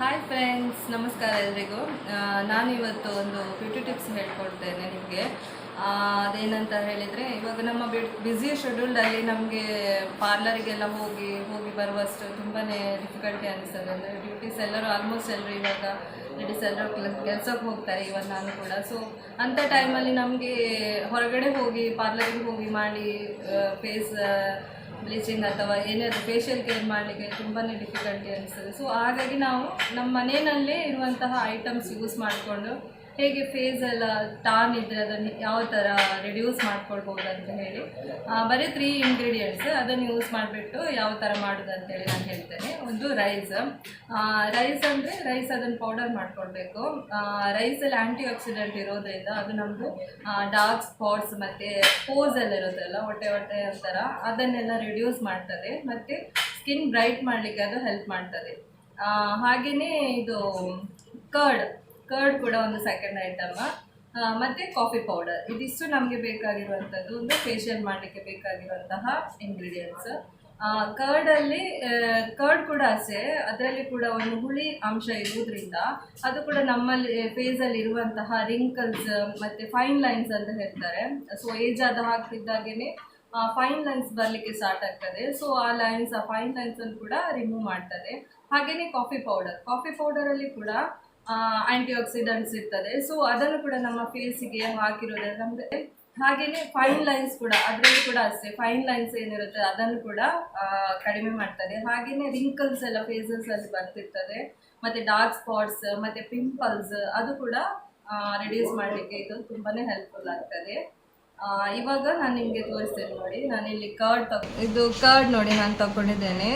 Hi friends ನಮಸ್ಕಾರ ಎಲ್ರಿಗೂ. ನಾನು ಇವತ್ತು ಒಂದು ಬ್ಯೂಟಿ ಟಿಪ್ಸ್ ಹೇಳ್ಕೊಡ್ತೇನೆ ನಿಮಗೆ. ಅದೇನಂತ ಹೇಳಿದರೆ, ಇವಾಗ ನಮ್ಮ ಬ್ಯುಸಿ ಶೆಡ್ಯೂಲ್ಡಲ್ಲಿ ನಮಗೆ ಪಾರ್ಲರಿಗೆಲ್ಲ ಹೋಗಿ ಹೋಗಿ ಬರುವಷ್ಟು ತುಂಬಾ ಡಿಫಿಕಲ್ಟಿ ಅನಿಸ್ತದೆ ಅಂದರೆ ಡ್ಯೂಟೀಸ್ ಎಲ್ಲರೂ ಆಲ್ಮೋಸ್ಟ್ ಎಲ್ಲರೂ ಇವಾಗ ಲೇಡೀಸ್ ಎಲ್ಲರೂ ಕೆಲಸಕ್ಕೆ ಹೋಗ್ತಾರೆ ಇವಾಗ ನಾನು ಕೂಡ. ಸೊ ಅಂಥ ಟೈಮಲ್ಲಿ ನಮಗೆ ಹೊರಗಡೆ ಹೋಗಿ ಪಾರ್ಲರಿಗೆ ಹೋಗಿ ಮಾಡಿ ಫೇಸ್ ಬ್ಲೀಚಿಂಗ್ ಅಥವಾ ಏನಾದರೂ ಫೇಶಿಯಲ್ ಕೇರ್ ಮಾಡಲಿಕ್ಕೆ ತುಂಬಾ ಡಿಫಿಕಲ್ಟಿ ಅನಿಸ್ತದೆ ಸೊ ಹಾಗಾಗಿ ನಾವು ನಮ್ಮ ಮನೆಯಲ್ಲೇ ಇರುವಂತಹ ಐಟಮ್ಸ್ ಯೂಸ್ ಮಾಡಿಕೊಂಡು ಹೇಗೆ ಫೇಸ್ ಎಲ್ಲ ಟಾನ್ ಇದ್ದರೆ ಅದನ್ನು ಯಾವ ಥರ ರಿಡ್ಯೂಸ್ ಮಾಡ್ಕೊಳ್ಬೋದು ಅಂತ ಹೇಳಿ. ಬರೀ ತ್ರೀ ಇಂಗ್ರೀಡಿಯೆಂಟ್ಸ್ ಅದನ್ನು ಯೂಸ್ ಮಾಡಿಬಿಟ್ಟು ಯಾವ ಥರ ಮಾಡೋದು ಅಂತೇಳಿ ನಾನು ಹೇಳ್ತೇನೆ. ಒಂದು ರೈಸ್ ರೈಸ್ ಅಂದರೆ ರೈಸ್ ಅದನ್ನು ಪೌಡರ್ ಮಾಡ್ಕೊಳ್ಬೇಕು. ರೈಸಲ್ಲಿ ಆ್ಯಂಟಿ ಆಕ್ಸಿಡೆಂಟ್ ಇರೋದ್ರಿಂದ ಅದು ನಮ್ಮದು ಡಾರ್ಕ್ ಸ್ಪಾಟ್ಸ್ ಮತ್ತು ಪೋಸ್ ಎಲ್ಲ ಇರೋದಲ್ಲ ಹೊಟ್ಟೆ ಹೊಟ್ಟೆ ಥರ ಅದನ್ನೆಲ್ಲ ರಿಡ್ಯೂಸ್ ಮಾಡ್ತದೆ. ಮತ್ತು ಸ್ಕಿನ್ ಬ್ರೈಟ್ ಮಾಡಲಿಕ್ಕೆ ಅದು ಹೆಲ್ಪ್ ಮಾಡ್ತದೆ. ಹಾಗೆಯೇ ಇದು ಕರ್ಡ್ ಕರ್ಡ್ ಕೂಡ ಒಂದು ಸೆಕೆಂಡ್ ಐಟಮ್ ಮತ್ತು ಕಾಫಿ ಪೌಡರ್ ಇದಿಷ್ಟು ನಮಗೆ ಬೇಕಾಗಿರುವಂಥದ್ದು, ಒಂದು ಫೇಷಿಯಲ್ ಮಾಡಲಿಕ್ಕೆ ಬೇಕಾಗಿರುವಂತಹ ಇಂಗ್ರೀಡಿಯೆಂಟ್ಸ್ ಕರ್ಡಲ್ಲಿ ಕರ್ಡ್ ಕೂಡ ಅಷ್ಟೇ. ಅದರಲ್ಲಿ ಕೂಡ ಒಂದು ಹುಳಿ ಅಂಶ ಇರುವುದರಿಂದ ಅದು ಕೂಡ ನಮ್ಮಲ್ಲಿ ಫೇಸಲ್ಲಿ ಇರುವಂತಹ ರಿಂಕಲ್ಸ್ ಮತ್ತು ಫೈನ್ ಲೈನ್ಸ್ ಅಂತ ಹೇಳ್ತಾರೆ. ಸೊ ಏಜ್ ಆದ ಹಾಕ್ತಿದ್ದಾಗೇನೆ ಫೈನ್ ಲೈನ್ಸ್ ಬರಲಿಕ್ಕೆ ಸ್ಟಾರ್ಟ್ ಆಗ್ತದೆ. ಸೊ ಆ ಲೈನ್ಸ್ ಆ ಫೈನ್ ಲೈನ್ಸ್ ಅನ್ನು ಕೂಡ ರಿಮೂವ್ ಮಾಡ್ತದೆ. ಹಾಗೆಯೇ ಕಾಫಿ ಪೌಡರ್ ಕಾಫಿ ಪೌಡರಲ್ಲಿ ಕೂಡ ಆಂಟಿ ಆಕ್ಸಿಡೆಂಟ್ಸ್ ಇರ್ತದೆ. ಸೊ ಅದನ್ನು ಕೂಡ ನಮ್ಮ ಫೇಸಿಗೆ ಹಾಕಿರೋದ್ರಿಂದ ನಮಗೆ ಹಾಗೆಯೇ ಫೈನ್ ಲೈನ್ಸ್ ಕೂಡ, ಅದರಲ್ಲಿ ಕೂಡ ಅಷ್ಟೇ ಫೈನ್ ಲೈನ್ಸ್ ಏನಿರುತ್ತೆ ಅದನ್ನು ಕೂಡ ಕಡಿಮೆ ಮಾಡ್ತದೆ. ಹಾಗೆಯೇ ರಿಂಕಲ್ಸ್ ಎಲ್ಲ ಫೇಸಸ್ ಅಲ್ಲಿ ಬರ್ತಿರ್ತದೆ. ಮತ್ತು ಡಾರ್ಕ್ ಸ್ಪಾಟ್ಸ್ ಮತ್ತು ಪಿಂಪಲ್ಸ್ ಅದು ಕೂಡ ರಿಡ್ಯೂಸ್ ಮಾಡಲಿಕ್ಕೆ ಇದು ತುಂಬಾ ಹೆಲ್ಪ್ಫುಲ್ ಆಗ್ತದೆ. ಇವಾಗ ನಾನು ನಿಮಗೆ ತೋರಿಸ್ತೇನೆ ನೋಡಿ. ನಾನು ಇಲ್ಲಿ ಕಾರ್ಡ್ ತಗೊ ಇದು ಕಾರ್ಡ್ ನೋಡಿ ನಾನು ತಗೊಂಡಿದ್ದೇನೆ.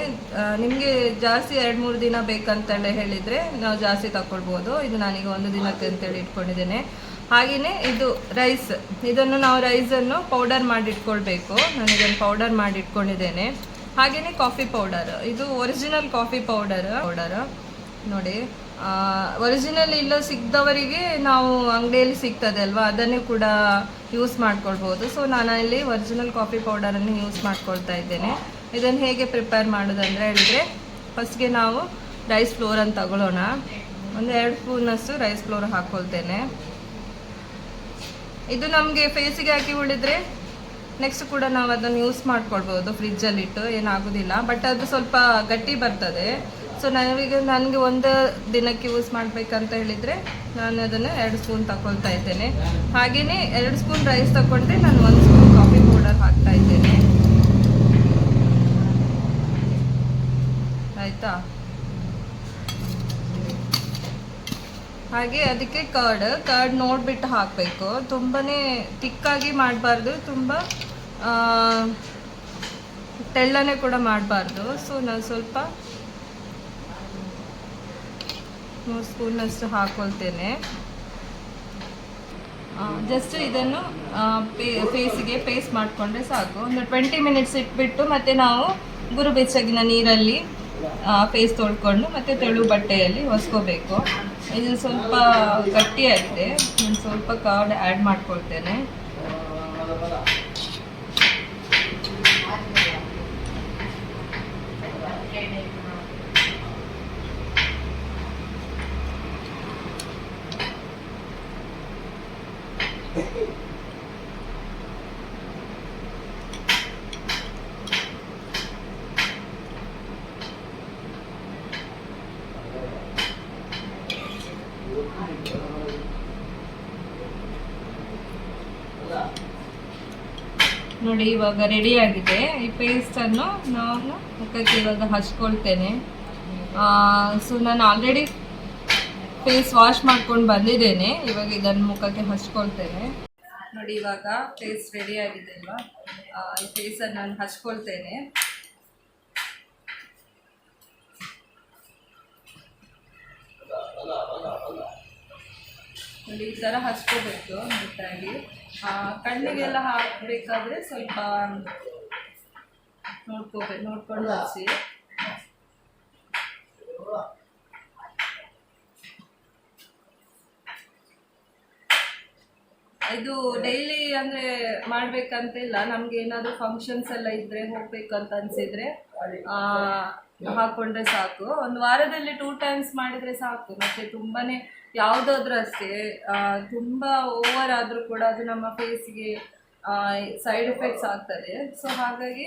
ನಿಮಗೆ ಜಾಸ್ತಿ ಎರಡು ಮೂರು ದಿನ ಬೇಕಂತೇಳಿ ಹೇಳಿದರೆ ನಾವು ಜಾಸ್ತಿ ತಗೊಳ್ಬೋದು ಇದು ನಾನೀಗ ಒಂದು ದಿನಕ್ಕೆ ಅಂತೇಳಿ ಇಟ್ಕೊಂಡಿದ್ದೇನೆ. ಹಾಗೆಯೇ ಇದು ರೈಸ್ ಇದನ್ನು ನಾವು ರೈಸನ್ನು ಪೌಡರ್ ಮಾಡಿ ಇಟ್ಕೊಳ್ಬೇಕು. ನಾನು ಇದನ್ನು ಪೌಡರ್ ಮಾಡಿ ಇಟ್ಕೊಂಡಿದ್ದೇನೆ. ಹಾಗೆಯೇ ಕಾಫಿ ಪೌಡರ್ ಇದು ಒರಿಜಿನಲ್ ಕಾಫಿ ಪೌಡರ್ ಪೌಡರ್ ನೋಡಿ. ಒರಿಜಿನಲ್ ಇಲ್ಲ ಸಿಕ್ಕದವರಿಗೆ ನಾವು ಅಂಗಡಿಯಲ್ಲಿ ಸಿಗ್ತದೆ ಅಲ್ವಾ? ಅದನ್ನೇ ಕೂಡ ಯೂಸ್ ಮಾಡ್ಕೊಳ್ಬೋದು. ಸೊ ನಾನು ಇಲ್ಲಿ ಒರಿಜಿನಲ್ ಕಾಫಿ ಪೌಡರನ್ನು ಯೂಸ್ ಮಾಡ್ಕೊಳ್ತಾ ಇದ್ದೇನೆ. ಇದನ್ನು ಹೇಗೆ ಪ್ರಿಪೇರ್ ಮಾಡೋದಂದರೆ ಹೇಳಿದರೆ ಫಸ್ಟ್ಗೆ ನಾವು ರೈಸ್ ಫ್ಲೋರನ್ನು ತಗೊಳ್ಳೋಣ. ಒಂದು ಎರಡು ಸ್ಪೂನಷ್ಟು ರೈಸ್ ಫ್ಲೋರ್ ಹಾಕ್ಕೊಳ್ತೇನೆ ಇದು ನಮಗೆ ಫೇಸಿಗೆ ಹಾಕಿ ಉಳಿದ್ರೆ ನೆಕ್ಸ್ಟ್ ಕೂಡ ನಾವು ಅದನ್ನು ಯೂಸ್ ಮಾಡ್ಕೊಳ್ಬೋದು. ಫ್ರಿಜ್ಜಲ್ಲಿಟ್ಟು ಏನಾಗೋದಿಲ್ಲ. ಬಟ್ ಅದು ಸ್ವಲ್ಪ ಗಟ್ಟಿ ಬರ್ತದೆ. ಸೊ ನನಗೆ ನನಗೆ ಒಂದು ದಿನಕ್ಕೆ ಯೂಸ್ ಮಾಡಬೇಕಂತ ಹೇಳಿದರೆ ನಾನು ಅದನ್ನು ಎರಡು ಸ್ಪೂನ್ ತಗೊಳ್ತಾ ಇದ್ದೇನೆ. ಹಾಗೆಯೇ ಎರಡು ಸ್ಪೂನ್ ರೈಸ್ ತಗೊಂಡ್ರೆ ನಾನು ಒಂದು ಸ್ಪೂನ್ ಕಾಫಿ ಪೌಡರ್ ಹಾಕ್ತಾ ಇದ್ದೇನೆ. ಆಯಿತಾ? ಹಾಗೆ ಅದಕ್ಕೆ ಕರ್ಡ್ ಕರ್ಡ್ ನೋಡಿಬಿಟ್ಟು ಹಾಕಬೇಕು. ತುಂಬಾ ತಿಕ್ಕಾಗಿ ಮಾಡಬಾರ್ದು, ತುಂಬ ತೆಳ್ಳನೆ ಕೂಡ ಮಾಡಬಾರ್ದು. ಸೊ ನಾನು ಸ್ವಲ್ಪ ಮೂರು ಸ್ಪೂನಷ್ಟು ಹಾಕ್ಕೊಳ್ತೇನೆ ಜಸ್ಟ್ ಇದನ್ನು ಫೇಸಿಗೆ ಪೇಸ್ಟ್ ಮಾಡಿಕೊಂಡ್ರೆ ಸಾಕು. ಒಂದು ಟ್ವೆಂಟಿ ಮಿನಿಟ್ಸ್ ಇಟ್ಬಿಟ್ಟು ಮತ್ತೆ ನಾವು ಗುರು ಬೆಚ್ಚಗಿನ ನೀರಲ್ಲಿ ಫೇಸ್ ತೊಳ್ಕೊಂಡು ಮತ್ತೆ ತೆಳು ಬಟ್ಟೆಯಲ್ಲಿ ಹೊಸ್ಕೋಬೇಕು. ಇದು ಸ್ವಲ್ಪ ಗಟ್ಟಿಯಾಗಿದೆ ನಾನು ಸ್ವಲ್ಪ ಕಾರ್ಡ್ ಆ್ಯಡ್ ಮಾಡ್ಕೊಳ್ತೇನೆ. ನೋಡಿ ಇವಾಗ ರೆಡಿ ಆಗಿದೆ. ಈ ಪೇಸ್ಟನ್ನು ನಾನು ಮುಖಕ್ಕೆ ಇವಾಗ ಹಚ್ಕೊಳ್ತೇನೆ. ಸೊ ನಾನು ಆಲ್ರೆಡಿ ಫೇಸ್ ವಾಶ್ ಮಾಡ್ಕೊಂಡು ಬಂದಿದ್ದೇನೆ. ಇವಾಗ ಇದನ್ನು ಮುಖಕ್ಕೆ ಹಚ್ಕೊಳ್ತೇನೆ. ನೋಡಿ, ಇವಾಗ ಫೇಸ್ ರೆಡಿ ಆಗಿದೆ ಅಲ್ವಾ ಈ ಫೇಸನ್ನು ನಾನು ಹಚ್ಕೊಳ್ತೇನೆ. ನೋಡಿ, ಈ ಥರ ಹಚ್ಕೋಬೇಕು ನೀಟಾಗಿ. ಕಣ್ಣಿಗೆಲ್ಲ ಹಾಕಬೇಕಾದ್ರೆ ಸ್ವಲ್ಪ ನೋಡ್ಕೋಬೇಕು ನೋಡ್ಕೊಂಡು ಹಚ್ಚಿ ಇದು ಡೈಲಿ ಅಂದರೆ ಮಾಡಬೇಕಂತಿಲ್ಲ ನಮ್ಗೆ ಏನಾದರೂ ಫಂಕ್ಷನ್ಸ್ ಎಲ್ಲ ಇದ್ದರೆ ಹೋಗ್ಬೇಕಂತ ಆ, ಹಾಕೊಂಡ್ರೆ ಸಾಕು. ಒಂದು ವಾರದಲ್ಲಿ ಟೂ ಟೈಮ್ಸ್ ಮಾಡಿದ್ರೆ ಸಾಕು. ಮತ್ತೆ ತುಂಬಾನೇ ಯಾವುದಾದ್ರೂ ಅಷ್ಟೇ ತುಂಬಾ ಓವರ್ ಆದ್ರೂ ಕೂಡ ಅದು ನಮ್ಮ ಫೇಸ್ಗೆ ಸೈಡ್ ಎಫೆಕ್ಟ್ಸ್ ಆಗ್ತದೆ. ಸೊ ಹಾಗಾಗಿ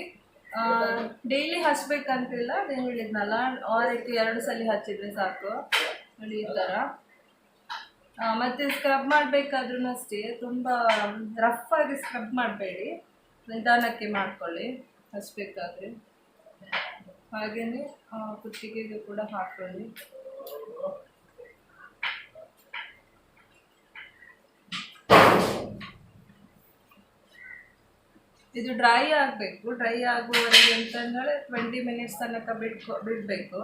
ಡೈಲಿ ಹಚ್ಬೇಕಂತಿಲ್ಲ ಅದೇನು ಹೇಳಿದ್ನಲ್ಲ ವಾರಕ್ಕೆ ಎರಡು ಸಲ ಹಚ್ಚಿದ್ರೆ ಸಾಕು. ನೋಡಿ ಈ ಥರ ಮತ್ತೆ ಸ್ಕ್ರಬ್ ಮಾಡಬೇಕಾದ್ರೂ ಅಷ್ಟೇ, ತುಂಬ ರಫ್ ಆಗಿ ಸ್ಕ್ರಬ್ ಮಾಡಬೇಡಿ. ನಿಧಾನಕ್ಕೆ ಮಾಡ್ಕೊಳ್ಳಿ ಹಚ್ಚಬೇಕಾದ್ರೆ ಹಾಗೆಯೇ ಕುತ್ತಿಗೆಗೆ ಕೂಡ ಹಾಕ್ಕೊಳ್ಳಿ ಇದು ಡ್ರೈ ಆಗಬೇಕು ಡ್ರೈ ಆಗುವವರೆಗೆ ಅಂತಂದರೆ ಟ್ವೆಂಟಿ ಮಿನಿಟ್ಸ್ ತನಕ ಬಿಟ್ಕೊ, ಬಿಡಬೇಕು.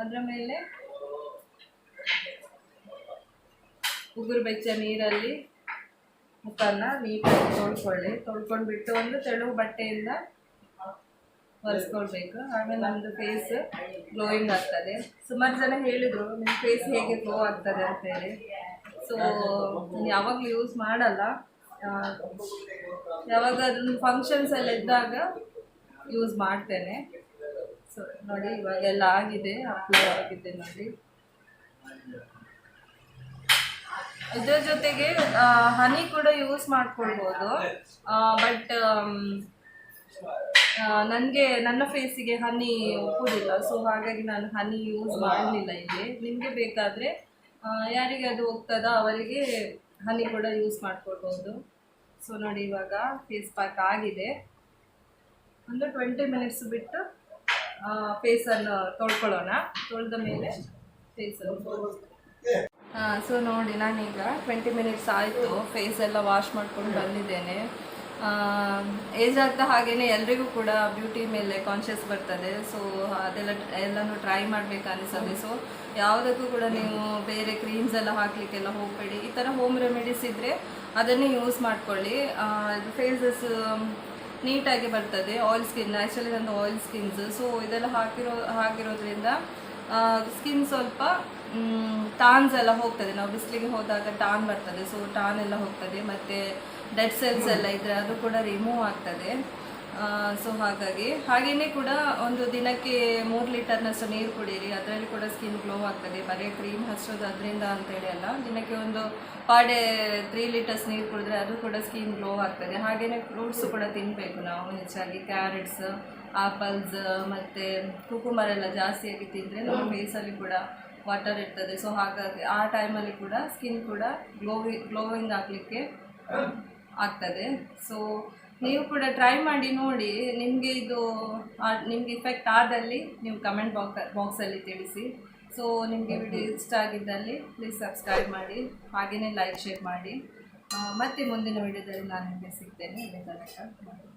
ಅದರ ಮೇಲೆ ಉಗುರು ಬೆಚ್ಚ ನೀರಲ್ಲಿ ಮುಖನ ನೀಟಾಗಿ ತೊಳ್ಕೊಳ್ಳಿ. ತೊಳ್ಕೊಂಡ್ಬಿಟ್ಟು ಒಂದು ತೆಳು ಬಟ್ಟೆಯಿಂದ ಒರೆಸ್ಕೊಳ್ಬೇಕು. ಆಮೇಲೆ ನಮ್ಮದು ಫೇಸ್ ಗ್ಲೋಯಿಂಗ್ ಆಗ್ತದೆ. ಸುಮಾರು ಜನ ಹೇಳಿದರು ನಿಮ್ಮ ಫೇಸ್ ಹೇಗೆ ಗ್ಲೋ ಆಗ್ತದೆ ಅಂತೇಳಿ. ಸೊ ಯಾವಾಗಲೂ ಯೂಸ್ ಮಾಡಲ್ಲ. ಯಾವಾಗ ಅದನ್ನು ಫಂಕ್ಷನ್ಸ್ ಎಲ್ಲ ಇದ್ದಾಗ ಯೂಸ್ ಮಾಡ್ತೇನೆ. ಸೊ ನೋಡಿ ಇವಾಗೆಲ್ಲ ಆಗಿದೆ ಅಪ್ಲೈ ಆಗಿದೆ ನೋಡಿ. ಇದ್ರ ಜೊತೆಗೆ ಹನಿ ಕೂಡ ಯೂಸ್ ಮಾಡ್ಕೊಳ್ಬೋದು. ಬಟ್ ನನಗೆ, ನನ್ನ ಫೇಸಿಗೆ ಹನಿ ಒಪ್ಪುದಿಲ್ಲ ಸೊ ಹಾಗಾಗಿ ನಾನು ಹನಿ ಯೂಸ್ ಮಾಡಲಿಲ್ಲ ಇಲ್ಲಿ. ನಿಮಗೆ ಬೇಕಾದರೆ ಯಾರಿಗೆ ಅದು ಹೋಗ್ತದೋ ಅವರಿಗೆ ಹನಿ ಕೂಡ ಯೂಸ್ ಮಾಡ್ಕೊಳ್ಬೋದು. ಸೊ ನೋಡಿ ಇವಾಗ ಫೇಸ್ ಪ್ಯಾಕ್ ಆಗಿದೆ. ಒಂದು ಟ್ವೆಂಟಿ ಮಿನಿಟ್ಸ್ ಬಿಟ್ಟು ಫೇಸನ್ನು ತೊಳ್ಕೊಳ್ಳೋಣ. ತೊಳೆದ ಮೇಲೆ ಫೇಸನ್ನು ಸೊ ನೋಡಿ, ನಾನೀಗ ಟ್ವೆಂಟಿ ಮಿನಿಟ್ಸ್ ಆಯಿತು. ಫೇಸ್ ಎಲ್ಲ ವಾಶ್ ಮಾಡ್ಕೊಂಡು ಬಂದಿದ್ದೇನೆ. ಏಜ್ ಆಗ್ತಾ ಹಾಗೇ ಎಲ್ರಿಗೂ ಕೂಡ ಬ್ಯೂಟಿ ಮೇಲೆ ಕಾನ್ಷಿಯಸ್ ಬರ್ತದೆ. ಸೊ ಅದೆಲ್ಲ ಎಲ್ಲನೂ ಟ್ರೈ ಮಾಡಬೇಕನ್ನಿಸ್ತದೆ ಸೊ ಯಾವುದಕ್ಕೂ ಕೂಡ ನೀವು ಬೇರೆ ಕ್ರೀಮ್ಸ್ ಎಲ್ಲ ಹಾಕಲಿಕ್ಕೆಲ್ಲ ಹೋಗಬೇಡಿ. ಈ ಥರ ಹೋಮ್ ರೆಮಿಡೀಸ್ ಇದ್ದರೆ ಅದನ್ನೇ ಯೂಸ್ ಮಾಡ್ಕೊಳ್ಳಿ. ಫೇಸಸ್ ನೀಟಾಗಿ ಬರ್ತದೆ. ಆಯಿಲ್ ಸ್ಕಿನ್ ಆ್ಯಕ್ಚುಲಿ ನಂದು ಆಯಿಲ್ ಸ್ಕಿನ್ಸ್ ಸೊ ಇದೆಲ್ಲ ಹಾಕಿರೋ, ಹಾಕಿರೋದ್ರಿಂದ ಸ್ಕಿನ್ ಸ್ವಲ್ಪ ಟಾನ್ಸ್ ಎಲ್ಲ ಹೋಗ್ತದೆ. ನಾವು ಬಿಸಿಲಿಗೆ ಹೋದಾಗ ಟಾನ್ ಬರ್ತದೆ. ಸೊ ಟಾನ್ ಎಲ್ಲ ಹೋಗ್ತದೆ. ಮತ್ತು ಡೆಡ್ ಸೆಲ್ಸ್ ಎಲ್ಲ ಇದ್ದರೆ ಅದು ಕೂಡ ರಿಮೂವ್ ಆಗ್ತದೆ. ಸೊ ಹಾಗಾಗಿ ಹಾಗೆಯೇ ಕೂಡ ಒಂದು ದಿನಕ್ಕೆ ಮೂರು ಲೀಟರ್ನಷ್ಟು ನೀರು ಕುಡಿಯಿರಿ ಅದರಲ್ಲಿ ಕೂಡ ಸ್ಕಿನ್ ಗ್ಲೋ ಆಗ್ತದೆ. ಬರೀ ಕ್ರೀಮ್ ಹಚ್ಚೋದು ಅದರಿಂದ ಅಂತೇಳಿ ಅಲ್ಲ. ದಿನಕ್ಕೆ ಒಂದು ಪಾಡೆ ತ್ರೀ ಲೀಟರ್ಸ್ ನೀರು ಕುಡಿದ್ರೆ ಅದು ಕೂಡ ಸ್ಕಿನ್ ಗ್ಲೋ ಆಗ್ತದೆ. ಹಾಗೆಯೇ ಫ್ರೂಟ್ಸ್ ಕೂಡ ತಿನ್ನಬೇಕು ನಾವು ಹೆಚ್ಚಾಗಿ. ಕ್ಯಾರೆಟ್ಸ್ ಆಪಲ್ಸ್ ಮತ್ತು ಕುಕುಮರ್ ಎಲ್ಲ ಜಾಸ್ತಿಯಾಗಿ ತಿಂದರೆ ನಮ್ಮ ಫೇಸಲ್ಲಿ ಕೂಡ ವಾಟರ್ ಇರ್ತದೆ. ಸೊ ಹಾಗಾಗಿ ಆ ಟೈಮಲ್ಲಿ ಕೂಡ ಸ್ಕಿನ್ ಕೂಡ ಗ್ಲೋವಿ ಗ್ಲೋವಿಂಗ್ ಆಗಲಿಕ್ಕೆ ಆಗ್ತದೆ. ಸೊ ನೀವು ಕೂಡ ಟ್ರೈ ಮಾಡಿ ನೋಡಿ ನಿಮಗೆ ಇದು ನಿಮಗೆ ಇಫೆಕ್ಟ್ ಆದಲ್ಲಿ ನೀವು ಕಮೆಂಟ್ ಬಾಕ್ಸ್ ಬಾಕ್ಸಲ್ಲಿ ತಿಳಿಸಿ. ಸೊ ನಿಮಗೆ ವಿಡಿಯೋ ಇಷ್ಟ ಆಗಿದ್ದಲ್ಲಿ ಪ್ಲೀಸ್ ಸಬ್ಸ್ಕ್ರೈಬ್ ಮಾಡಿ. ಹಾಗೆಯೇ ಲೈಕ್ ಶೇರ್ ಮಾಡಿ. ಮತ್ತೆ ಮುಂದಿನ ವಿಡಿಯೋದಲ್ಲಿ ನಾನು ನಿಮಗೆ ಸಿಗ್ತೇನೆ. ಇದೇ ತನಕ.